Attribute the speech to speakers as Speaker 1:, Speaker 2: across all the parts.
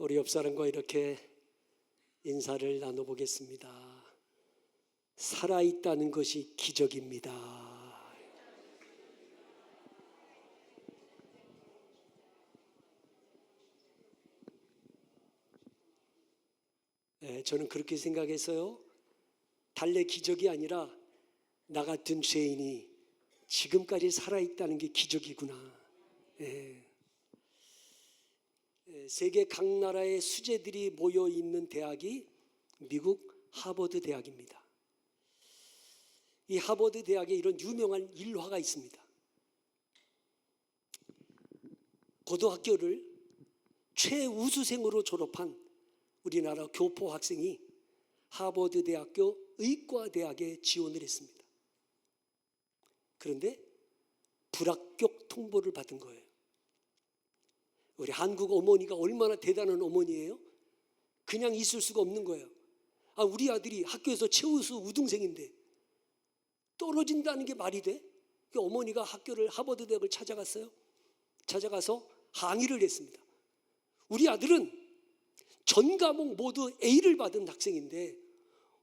Speaker 1: 우리 옆 사람과 이렇게 인사를 나눠보겠습니다. 살아있다는 것이 기적입니다. 네, 저는 그렇게 생각했어요. 달래 기적이 아니라 나 같은 죄인이 지금까지 살아있다는 게 기적이구나. 예. 예, 세계 각 나라의 수재들이 모여 있는 대학이 미국 하버드 대학입니다. 이 하버드 대학에 이런 유명한 일화가 있습니다. 고등학교를 최우수생으로 졸업한 우리나라 교포 학생이 하버드 대학교 의과대학에 지원을 했습니다. 그런데 불합격 통보를 받은 거예요. 우리 한국 어머니가 얼마나 대단한 어머니예요? 그냥 있을 수가 없는 거예요. 아, 우리 아들이 학교에서 최우수 우등생인데 떨어진다는 게 말이 돼? 그 어머니가 학교를 하버드 대학을 찾아갔어요. 찾아가서 항의를 했습니다. 우리 아들은 전 과목 모두 A를 받은 학생인데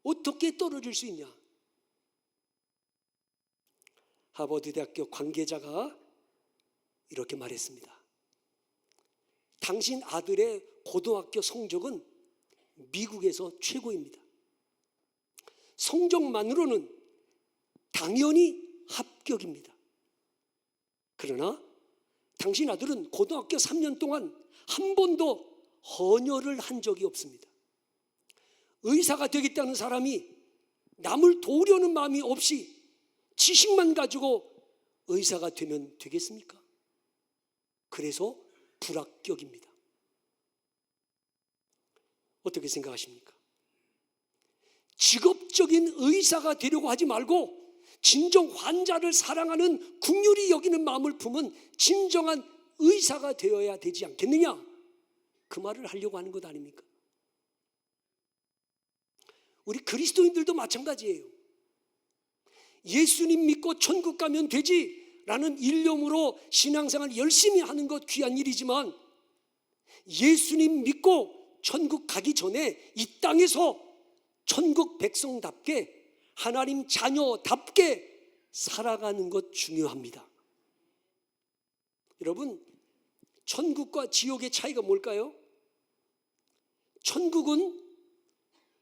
Speaker 1: 어떻게 떨어질 수 있냐? 하버드 대학교 관계자가 이렇게 말했습니다. 당신 아들의 고등학교 성적은 미국에서 최고입니다. 성적만으로는 당연히 합격입니다. 그러나 당신 아들은 고등학교 3년 동안 한 번도 헌혈을 한 적이 없습니다. 의사가 되겠다는 사람이 남을 도우려는 마음이 없이 지식만 가지고 의사가 되면 되겠습니까? 그래서 불합격입니다. 어떻게 생각하십니까? 직업적인 의사가 되려고 하지 말고 진정 환자를 사랑하는 국률이 여기는 마음을 품은 진정한 의사가 되어야 되지 않겠느냐? 그 말을 하려고 하는 것 아닙니까? 우리 그리스도인들도 마찬가지예요. 예수님 믿고 천국 가면 되지 라는 일념으로 신앙생활 열심히 하는 것 귀한 일이지만 예수님 믿고 천국 가기 전에 이 땅에서 천국 백성답게 하나님 자녀답게 살아가는 것 중요합니다. 여러분, 천국과 지옥의 차이가 뭘까요? 천국은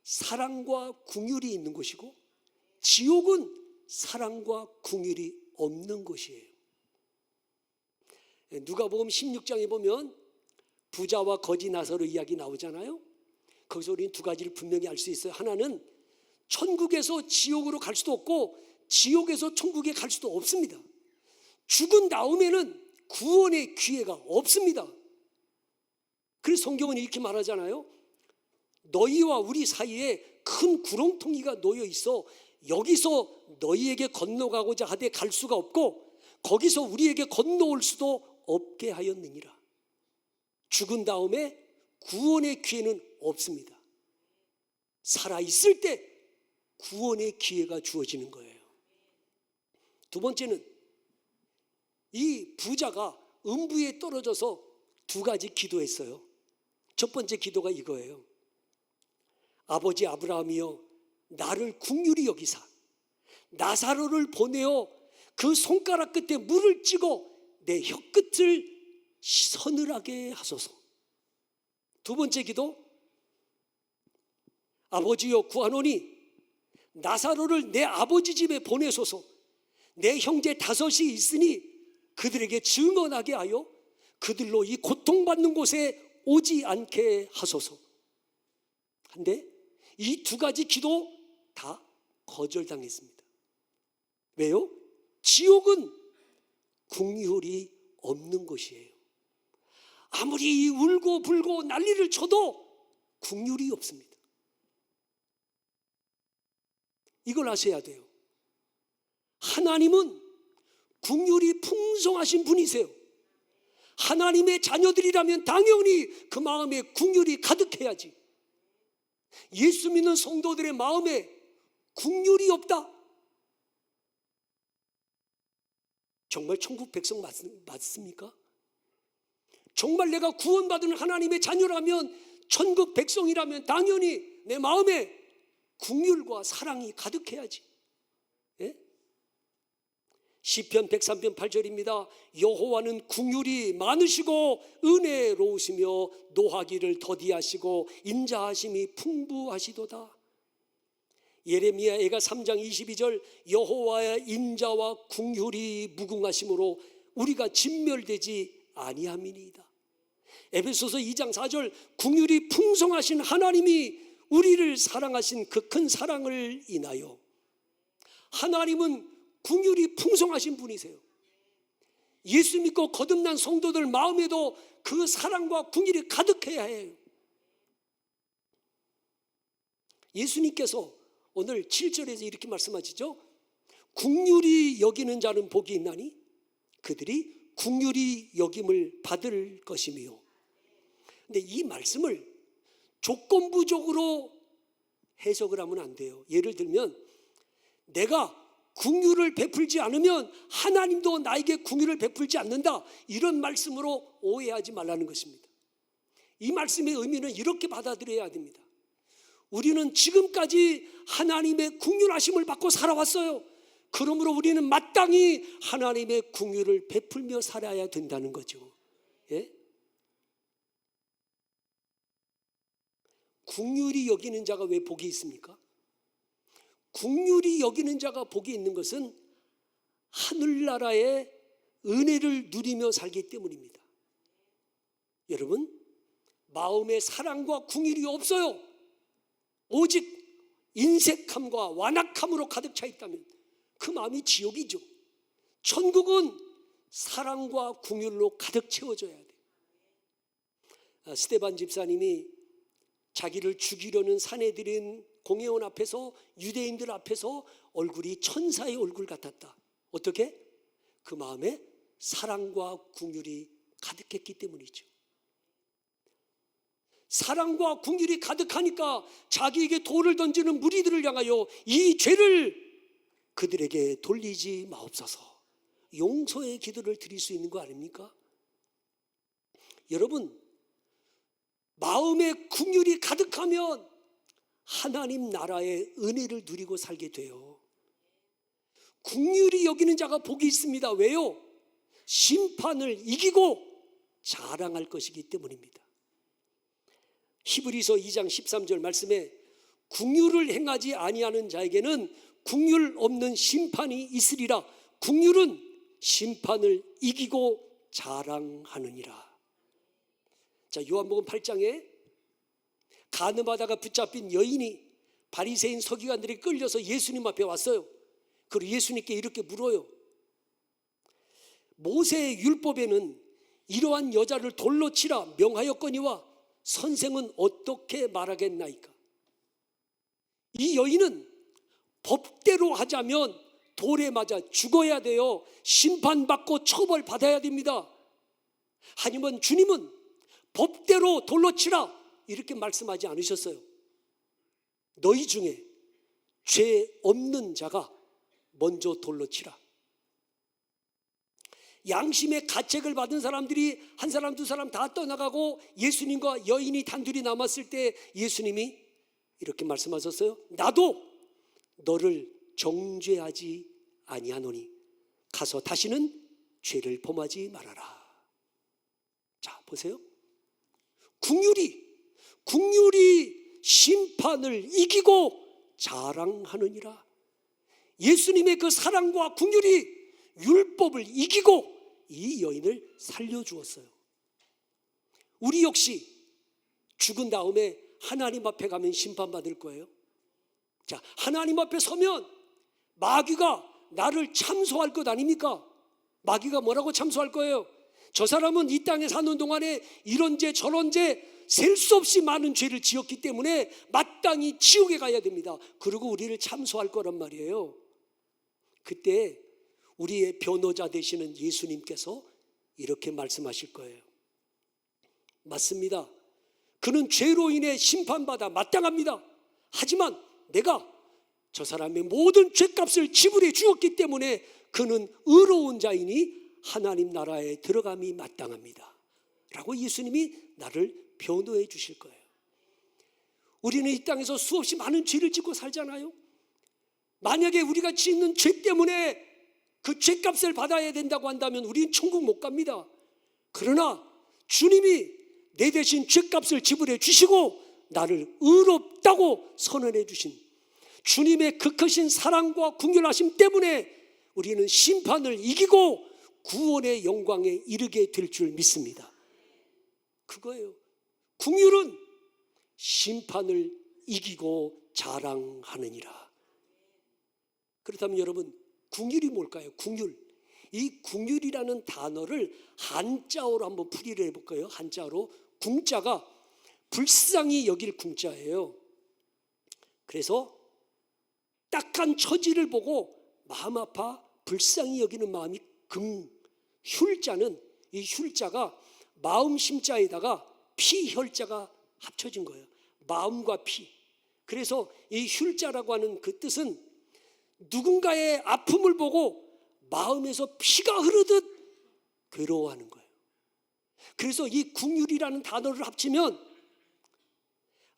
Speaker 1: 사랑과 궁율이 있는 곳이고 지옥은 사랑과 궁율이 없는 것이에요. 누가복음 16장에 보면 부자와 거지 나서로 이야기 나오잖아요. 거기서 우리는 두 가지를 분명히 알 수 있어요. 하나는 천국에서 지옥으로 갈 수도 없고 지옥에서 천국에 갈 수도 없습니다. 죽은 다음에는 구원의 기회가 없습니다. 그래서 성경은 이렇게 말하잖아요. 너희와 우리 사이에 큰 구렁텅이가 놓여 있어 여기서 너희에게 건너가고자 하되 갈 수가 없고 거기서 우리에게 건너올 수도 없게 하였느니라. 죽은 다음에 구원의 기회는 없습니다. 살아 있을 때 구원의 기회가 주어지는 거예요. 두 번째는 이 부자가 음부에 떨어져서 두 가지 기도했어요. 첫 번째 기도가 이거예요. 아버지 아브라함이여 나를 국률이 여기사 나사로를 보내어 그 손가락 끝에 물을 찍어 내 혀끝을 서늘하게 하소서. 두 번째 기도 아버지여 구하노니 나사로를 내 아버지 집에 보내소서. 내 형제 다섯이 있으니 그들에게 증언하게 하여 그들로 이 고통받는 곳에 오지 않게 하소서. 한데 이 두 가지 기도 다 거절당했습니다. 왜요? 지옥은 국률이 없는 것이에요. 아무리 울고 불고 난리를 쳐도 국률이 없습니다. 이걸 아셔야 돼요. 하나님은 국률이 풍성하신 분이세요. 하나님의 자녀들이라면 당연히 그 마음에 국률이 가득해야지. 예수 믿는 성도들의 마음에 국률이 없다. 정말 천국 백성 맞, 맞습니까? 정말 내가 구원받은 하나님의 자녀라면 천국 백성이라면 당연히 내 마음에 국률과 사랑이 가득해야지. 예? 시편 103편 8절입니다. 여호와는 국률이 많으시고 은혜로우시며 노하기를 더디하시고 인자하심이 풍부하시도다. 예레미야 애가 3장 22절 여호와의 인자와 궁휼이 무궁하심으로 우리가 진멸되지 아니함이니이다. 에베소서 2장 4절 궁휼이 풍성하신 하나님이 우리를 사랑하신 그 큰 사랑을 인하여 하나님은 궁휼이 풍성하신 분이세요. 예수 믿고 거듭난 성도들 마음에도 그 사랑과 궁휼이 가득해야 해요. 예수님께서 오늘 7절에서 이렇게 말씀하시죠. 국률이 여기는 자는 복이 있나니 그들이 국률이 여김을 받을 것이며. 근데 이 말씀을 조건부적으로 해석을 하면 안 돼요. 예를 들면 내가 궁유를 베풀지 않으면 하나님도 나에게 궁유를 베풀지 않는다. 이런 말씀으로 오해하지 말라는 것입니다. 이 말씀의 의미는 이렇게 받아들여야 됩니다. 우리는 지금까지 하나님의 궁휼하심을 받고 살아왔어요. 그러므로 우리는 마땅히 하나님의 궁휼을 베풀며 살아야 된다는 거죠. 예? 궁휼이 여기는 자가 왜 복이 있습니까? 궁휼이 여기는 자가 복이 있는 것은 하늘나라의 은혜를 누리며 살기 때문입니다. 여러분, 마음에 사랑과 궁휼이 없어요. 오직 인색함과 완악함으로 가득 차 있다면 그 마음이 지옥이죠. 천국은 사랑과 궁휼로 가득 채워져야 돼. 아, 스테반 집사님이 자기를 죽이려는 사내들인 공회원 앞에서 유대인들 앞에서 얼굴이 천사의 얼굴 같았다. 어떻게? 그 마음에 사랑과 궁휼이 가득했기 때문이죠. 사랑과 궁휼이 가득하니까 자기에게 돌을 던지는 무리들을 향하여 이 죄를 그들에게 돌리지 마옵소서. 용서의 기도를 드릴 수 있는 거 아닙니까? 여러분, 마음에 궁휼이 가득하면 하나님 나라의 은혜를 누리고 살게 돼요. 궁휼이 여기는 자가 복이 있습니다. 왜요? 심판을 이기고 자랑할 것이기 때문입니다. 히브리서 2장 13절 말씀에 궁휼을 행하지 아니하는 자에게는 궁휼 없는 심판이 있으리라. 궁휼은 심판을 이기고 자랑하느니라. 자, 요한복음 8장에 가늠하다가 붙잡힌 여인이 바리새인 서기관들이 끌려서 예수님 앞에 왔어요. 그리고 예수님께 이렇게 물어요. 모세의 율법에는 이러한 여자를 돌로 치라 명하였거니와 선생은 어떻게 말하겠나이까? 이 여인은 법대로 하자면 돌에 맞아 죽어야 돼요. 심판받고 처벌받아야 됩니다. 하지만 주님은 법대로 돌로 치라 이렇게 말씀하지 않으셨어요. 너희 중에 죄 없는 자가 먼저 돌로 치라. 양심의 가책을 받은 사람들이 한 사람 두 사람 다 떠나가고 예수님과 여인이 단둘이 남았을 때 예수님이 이렇게 말씀하셨어요. 나도 너를 정죄하지 아니하노니 가서 다시는 죄를 범하지 말아라. 자, 보세요. 국률이 국률이 심판을 이기고 자랑하느니라. 예수님의 그 사랑과 국률이 율법을 이기고 이 여인을 살려주었어요. 우리 역시 죽은 다음에 하나님 앞에 가면 심판받을 거예요. 자, 하나님 앞에 서면 마귀가 나를 참소할 것 아닙니까? 마귀가 뭐라고 참소할 거예요? 저 사람은 이 땅에 사는 동안에 이런 죄 저런 죄 셀 수 없이 많은 죄를 지었기 때문에 마땅히 지옥에 가야 됩니다. 그리고 우리를 참소할 거란 말이에요. 그때 우리의 변호자 되시는 예수님께서 이렇게 말씀하실 거예요. 맞습니다. 그는 죄로 인해 심판받아 마땅합니다. 하지만 내가 저 사람의 모든 죄값을 지불해 주었기 때문에 그는 의로운 자이니 하나님 나라에 들어감이 마땅합니다. 라고 예수님이 나를 변호해 주실 거예요. 우리는 이 땅에서 수없이 많은 죄를 짓고 살잖아요. 만약에 우리가 짓는 죄 때문에 그 죄값을 받아야 된다고 한다면 우리는 천국 못 갑니다. 그러나 주님이 내 대신 죄값을 지불해 주시고 나를 의롭다고 선언해 주신 주님의 그 크신 사랑과 궁휼하심 때문에 우리는 심판을 이기고 구원의 영광에 이르게 될 줄 믿습니다. 그거예요. 궁휼은 심판을 이기고 자랑하느니라. 그렇다면 여러분 궁휼이 뭘까요? 궁휼. 이 궁휼이라는 단어를 한자어로 한번 풀이를 해볼까요? 한자로 궁자가 불쌍히 여길 궁자예요. 그래서 딱한 처지를 보고 마음 아파 불쌍히 여기는 마음이 금 휼자는 이 휼자가 마음 심자에다가 피 혈자가 합쳐진 거예요. 마음과 피. 그래서 이 휼자라고 하는 그 뜻은 누군가의 아픔을 보고 마음에서 피가 흐르듯 괴로워하는 거예요. 그래서 이 궁율이라는 단어를 합치면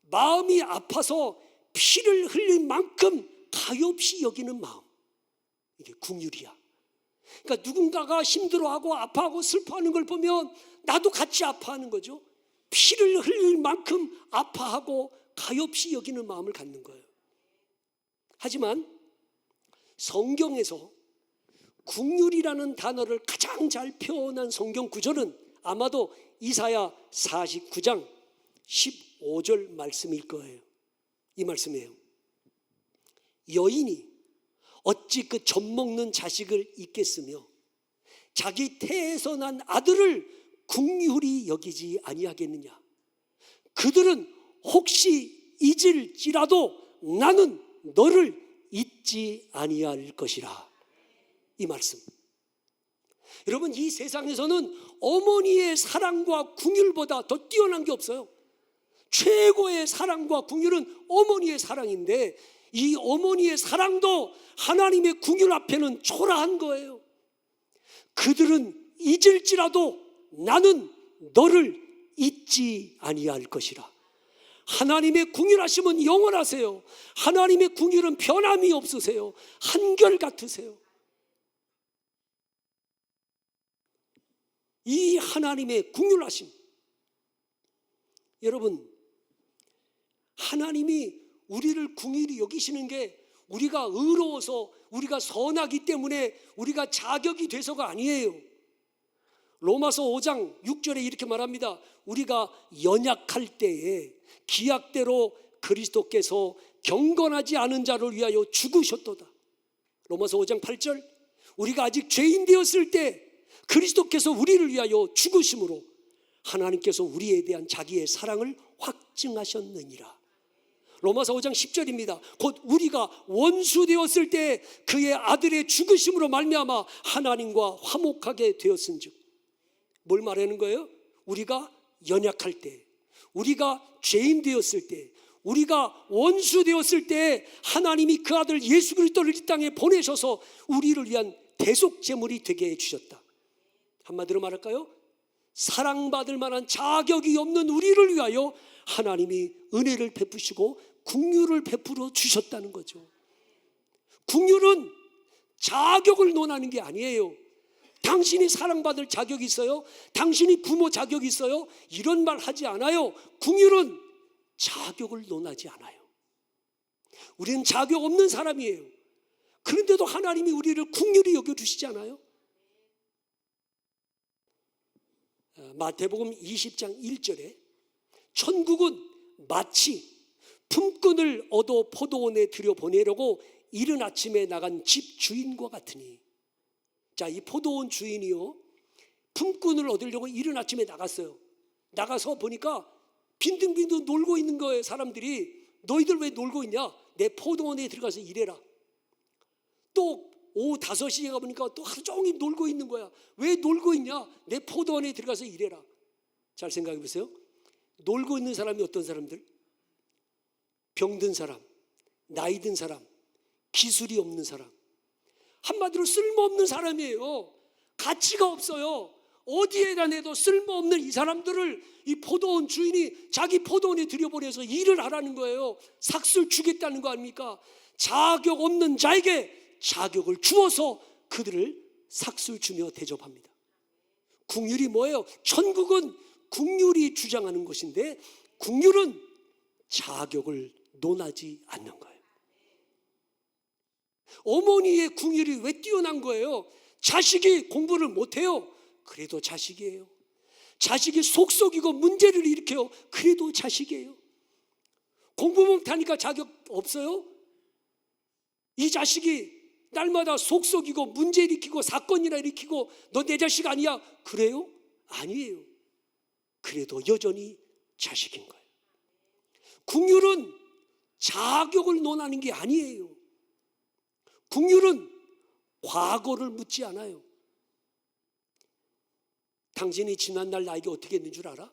Speaker 1: 마음이 아파서 피를 흘린 만큼 가엾이 여기는 마음. 이게 궁율이야. 그러니까 누군가가 힘들어하고 아파하고 슬퍼하는 걸 보면 나도 같이 아파하는 거죠. 피를 흘릴 만큼 아파하고 가엾이 여기는 마음을 갖는 거예요. 하지만 성경에서 국률이라는 단어를 가장 잘 표현한 성경 구절은 아마도 이사야 49장 15절 말씀일 거예요. 이 말씀이에요. 여인이 어찌 그 젖먹는 자식을 잊겠으며 자기 태에서 난 아들을 국률이 여기지 아니하겠느냐. 그들은 혹시 잊을지라도 나는 너를 잊지 아니할 것이라. 이 말씀. 여러분 이 세상에서는 어머니의 사랑과 궁율보다 더 뛰어난 게 없어요. 최고의 사랑과 궁율은 어머니의 사랑인데 이 어머니의 사랑도 하나님의 궁율 앞에는 초라한 거예요. 그들은 잊을지라도 나는 너를 잊지 아니할 것이라. 하나님의 궁율하심은 영원하세요. 하나님의 궁율은 변함이 없으세요. 한결 같으세요. 이 하나님의 궁율하심. 여러분, 하나님이 우리를 궁율이 여기시는 게 우리가 의로워서 우리가 선하기 때문에 우리가 자격이 돼서가 아니에요. 로마서 5장 6절에 이렇게 말합니다. 우리가 연약할 때에 기약대로 그리스도께서 경건하지 않은 자를 위하여 죽으셨도다. 로마서 5장 8절 우리가 아직 죄인 되었을 때 그리스도께서 우리를 위하여 죽으심으로 하나님께서 우리에 대한 자기의 사랑을 확증하셨느니라. 로마서 5장 10절입니다. 곧 우리가 원수 되었을 때 그의 아들의 죽으심으로 말미암아 하나님과 화목하게 되었은즉 뭘 말하는 거예요? 우리가 연약할 때, 우리가 죄인 되었을 때, 우리가 원수 되었을 때 하나님이 그 아들 예수 그리스도를 이 땅에 보내셔서 우리를 위한 대속 제물이 되게 해 주셨다. 한마디로 말할까요? 사랑받을 만한 자격이 없는 우리를 위하여 하나님이 은혜를 베푸시고 국률을 베풀어 주셨다는 거죠. 국률은 자격을 논하는 게 아니에요. 당신이 사랑받을 자격이 있어요? 당신이 부모 자격이 있어요? 이런 말 하지 않아요. 궁율은 자격을 논하지 않아요. 우리는 자격 없는 사람이에요. 그런데도 하나님이 우리를 궁율이 여겨주시지 않아요? 어, 마태복음 20장 1절에 천국은 마치 품꾼을 얻어 포도원에 들여보내려고 이른 아침에 나간 집 주인과 같으니 자, 이 포도원 주인이요. 품꾼을 얻으려고 이른 아침에 나갔어요. 나가서 보니까 빈둥빈둥 놀고 있는 거예요, 사람들이. 너희들 왜 놀고 있냐? 내 포도원에 들어가서 일해라. 또 오후 5시에 가보니까 또 하루 종일 놀고 있는 거야. 왜 놀고 있냐? 내 포도원에 들어가서 일해라. 잘 생각해 보세요. 놀고 있는 사람이 어떤 사람들? 병든 사람, 나이 든 사람, 기술이 없는 사람. 한마디로 쓸모없는 사람이에요. 가치가 없어요. 어디에다 내도 쓸모없는 이 사람들을 이 포도원 주인이 자기 포도원에 들여보내서 일을 하라는 거예요. 삭슬 주겠다는 거 아닙니까? 자격 없는 자에게 자격을 주어서 그들을 삭슬 주며 대접합니다. 국률이 뭐예요? 천국은 국률이 주장하는 것인데 국률은 자격을 논하지 않는 거예요. 어머니의 궁율이 왜 뛰어난 거예요? 자식이 공부를 못해요. 그래도 자식이에요. 자식이 속속이고 문제를 일으켜요. 그래도 자식이에요. 공부 못하니까 자격 없어요? 이 자식이 날마다 속속이고 문제 일으키고 사건이나 일으키고 너 내 자식 아니야? 그래요? 아니에요. 그래도 여전히 자식인 거예요. 궁율은 자격을 논하는 게 아니에요. 궁율은 과거를 묻지 않아요. 당신이 지난날 나에게 어떻게 했는 줄 알아?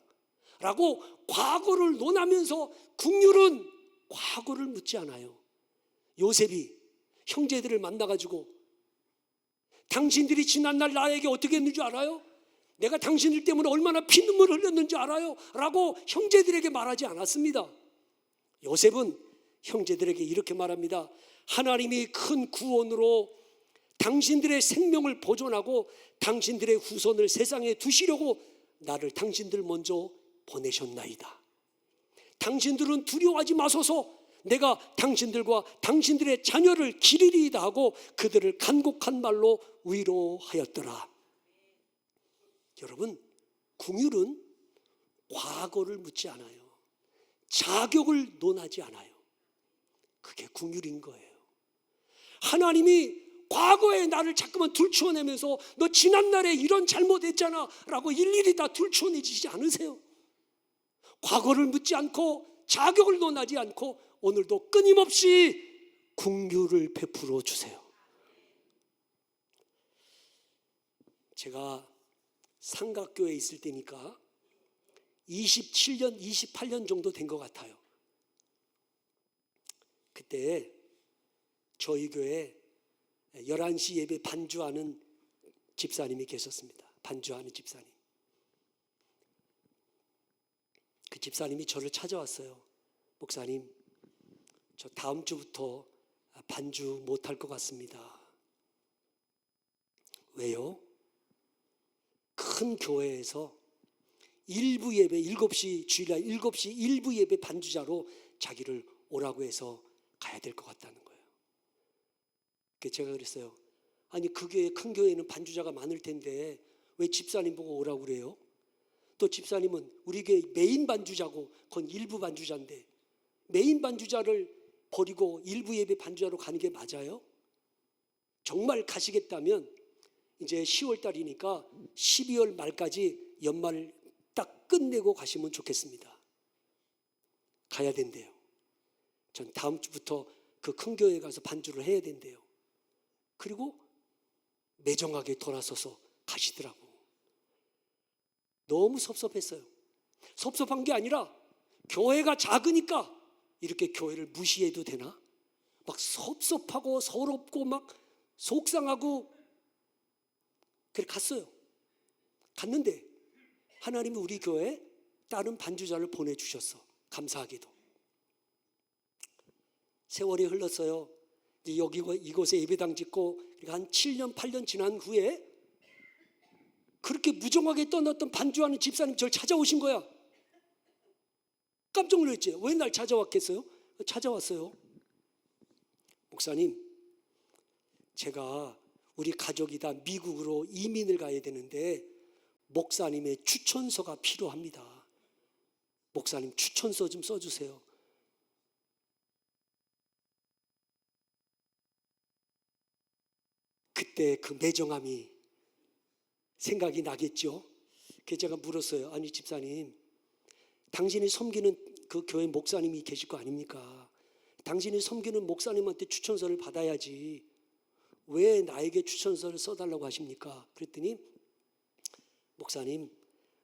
Speaker 1: 라고 과거를 논하면서 궁율은 과거를 묻지 않아요. 요셉이 형제들을 만나가지고 당신들이 지난날 나에게 어떻게 했는 줄 알아요? 내가 당신들 때문에 얼마나 피눈물 흘렸는지 알아요? 라고 형제들에게 말하지 않았습니다. 요셉은 형제들에게 이렇게 말합니다. 하나님이 큰 구원으로 당신들의 생명을 보존하고 당신들의 후손을 세상에 두시려고 나를 당신들 먼저 보내셨나이다. 당신들은 두려워하지 마소서 내가 당신들과 당신들의 자녀를 기리리이다 하고 그들을 간곡한 말로 위로하였더라. 여러분, 궁율은 과거를 묻지 않아요. 자격을 논하지 않아요. 그게 궁율인 거예요. 하나님이 과거에 나를 자꾸만 들추어내면서 너 지난날에 이런 잘못했잖아 라고 일일이 다 들추어내지지 않으세요. 과거를 묻지 않고 자격을 논하지 않고 오늘도 끊임없이 궁유를 베풀어 주세요. 제가 삼각교에 있을 때니까 27년, 28년 정도 된 것 같아요. 그때 저희 교회 11시 예배 반주하는 집사님이 계셨습니다. 반주하는 집사님. 그 집사님이 저를 찾아왔어요. 목사님, 저 다음 주부터 반주 못할 것 같습니다. 왜요? 큰 교회에서 일부 예배 7시 주일날 7시 일부 예배 반주자로 자기를 오라고 해서 가야 될 것 같다는 제가 그랬어요. 아니 그 교회 큰 교회는 반주자가 많을 텐데 왜 집사님 보고 오라고 그래요? 또 집사님은 우리 교회 메인 반주자고 그건 일부 반주자인데 메인 반주자를 버리고 일부 예배 반주자로 가는 게 맞아요? 정말 가시겠다면 이제 10월 달이니까 12월 말까지 연말 딱 끝내고 가시면 좋겠습니다. 가야 된대요. 전 다음 주부터 그 큰 교회 가서 반주를 해야 된대요. 그리고 매정하게 돌아서서 가시더라고. 너무 섭섭했어요. 섭섭한 게 아니라 교회가 작으니까 이렇게 교회를 무시해도 되나? 막 섭섭하고 서럽고 막 속상하고 그래 갔어요. 갔는데 하나님이 우리 교회에 다른 반주자를 보내주셨어. 감사하게도. 세월이 흘렀어요. 여기 이곳에 예배당 짓고 한 7년 8년 지난 후에 그렇게 무정하게 떠났던 반주하는 집사님 저를 찾아오신 거야. 깜짝 놀랐지. 왜 날 찾아왔겠어요? 찾아왔어요. 목사님, 제가 우리 가족이 다 미국으로 이민을 가야 되는데 목사님의 추천서가 필요합니다. 목사님 추천서 좀 써주세요. 그때 그 매정함이 생각이 나겠죠. 그래서 제가 물었어요. 아니 집사님, 당신이 섬기는 그 교회 목사님이 계실 거 아닙니까? 당신이 섬기는 목사님한테 추천서를 받아야지. 왜 나에게 추천서를 써달라고 하십니까? 그랬더니 목사님,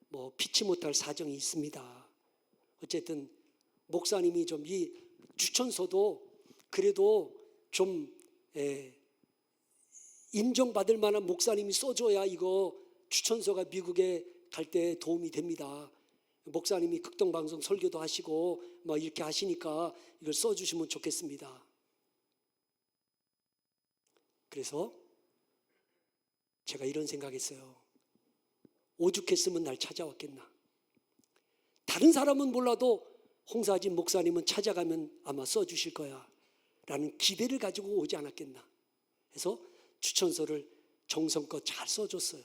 Speaker 1: 뭐 피치 못할 사정이 있습니다. 어쨌든 목사님이 좀 이 추천서도 그래도 좀 에, 인정받을 만한 목사님이 써줘야 이거 추천서가 미국에 갈 때 도움이 됩니다. 목사님이 극동방송 설교도 하시고 뭐 이렇게 하시니까 이걸 써주시면 좋겠습니다. 그래서 제가 이런 생각했어요. 오죽했으면 날 찾아왔겠나. 다른 사람은 몰라도 홍사진 목사님은 찾아가면 아마 써주실 거야. 라는 기대를 가지고 오지 않았겠나. 해서 추천서를 정성껏 잘 써줬어요.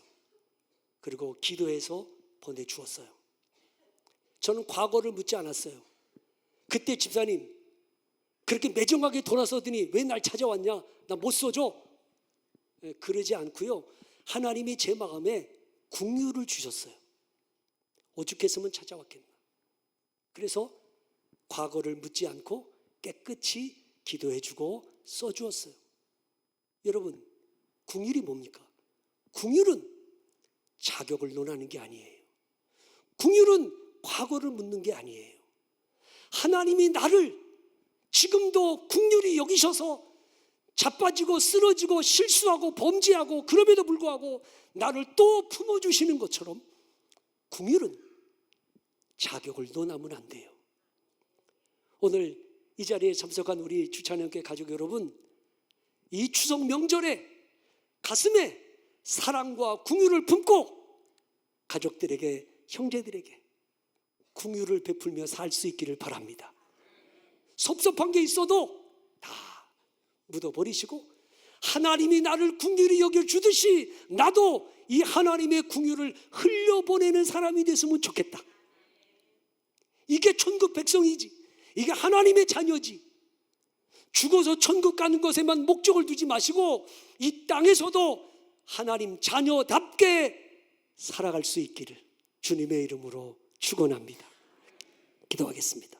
Speaker 1: 그리고 기도해서 보내주었어요. 저는 과거를 묻지 않았어요. 그때 집사님, 그렇게 매정하게 돌아서더니 왜 날 찾아왔냐? 나 못 써줘? 예, 그러지 않고요. 하나님이 제 마음에 궁유를 주셨어요. 오죽했으면 찾아왔겠나. 그래서 과거를 묻지 않고 깨끗이 기도해주고 써주었어요. 여러분, 궁율이 뭡니까? 궁율은 자격을 논하는 게 아니에요. 궁율은 과거를 묻는 게 아니에요. 하나님이 나를 지금도 궁율이 여기셔서 자빠지고 쓰러지고 실수하고 범죄하고 그럼에도 불구하고 나를 또 품어주시는 것처럼 궁율은 자격을 논하면 안 돼요. 오늘 이 자리에 참석한 우리 주찬영교 가족 여러분, 이 추석 명절에 가슴에 사랑과 궁유를 품고 가족들에게 형제들에게 궁유를 베풀며 살 수 있기를 바랍니다. 섭섭한 게 있어도 다 묻어버리시고 하나님이 나를 궁유를 여겨 주듯이 나도 이 하나님의 궁유를 흘려보내는 사람이 됐으면 좋겠다. 이게 천국 백성이지. 이게 하나님의 자녀지. 죽어서 천국 가는 것에만 목적을 두지 마시고 이 땅에서도 하나님 자녀답게 살아갈 수 있기를 주님의 이름으로 축원합니다. 기도하겠습니다.